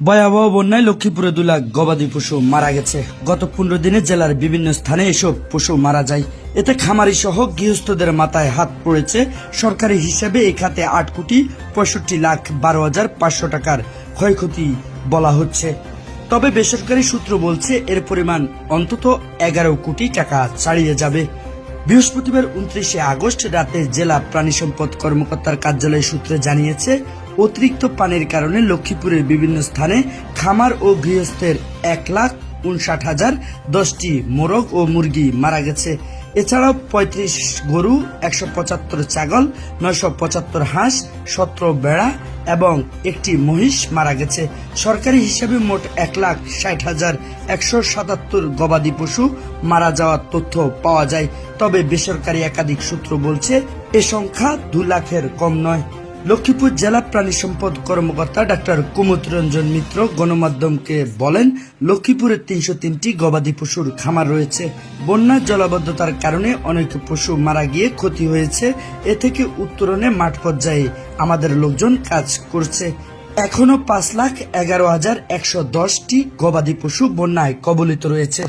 ভয়াবহ বন্যায় লক্ষ্মীপুরে দু লাখ গবাদি পশু মারা গেছে। গত পনেরো দিনে জেলার বিভিন্ন স্থানে এসব পশু মারা যায়। এতে খামারি সহ গৃহস্থদের মাথায় হাত পড়েছে। সরকারি হিসাবে এই খাতে আট কোটি পঁয়ষট্টি লাখ বারো হাজার পাঁচশো টাকার ক্ষয়ক্ষতি বলা হচ্ছে। তবে বেসরকারি সূত্র বলছে, এর পরিমাণ অন্তত এগারো কোটি টাকা ছাড়িয়ে যাবে। বৃহস্পতিবার উনত্রিশে আগস্ট রাতে জেলা প্রাণী সম্পদ কর্মকর্তার কার্যালয় সূত্রে জানিয়েছে অতিরিক্ত পানির কারণে লক্ষ্মীপুরের বিভিন্ন স্থানে খামার ও গৃহস্থের এক লাখ উনষাট হাজার দশটি মোরগ ও মুরগি মারা গেছে। এছাড়াও পঁয়ত্রিশ গরু, একশো পঁচাত্তর ছাগল, নয়শো পঁচাত্তর হাঁস, সতেরো বেড়া এবং একটি মহিষ মারা গেছে। সরকারি হিসাবে মোট এক লাখ ষাট হাজার একশো সাতাত্তর গবাদি পশু মারা যাওয়ার তথ্য পাওয়া যায়। তবে বেসরকারি একাধিক সূত্র বলছে, এ সংখ্যা দু লাখের কম নয়। লক্ষ্মীপুর জেলা প্রাণী সম্পদ কর্মকর্তা ডাক্তার কুমুদ রঞ্জন মিত্র গণমাধ্যমকে বলেন লক্ষ্মীপুরের তিনশো তিনটি গবাদি পশুর খামার রয়েছে। বন্যার জলাবদ্ধতার কারণে অনেক পশু মারা গিয়ে ক্ষতি হয়েছে। এ থেকে উত্তরণে মাঠ পর্যায়ে আমাদের লোকজন কাজ করছে। এখনও পাঁচ লাখ এগারো হাজার একশো দশটি গবাদি পশু বন্যায় কবলিত রয়েছে।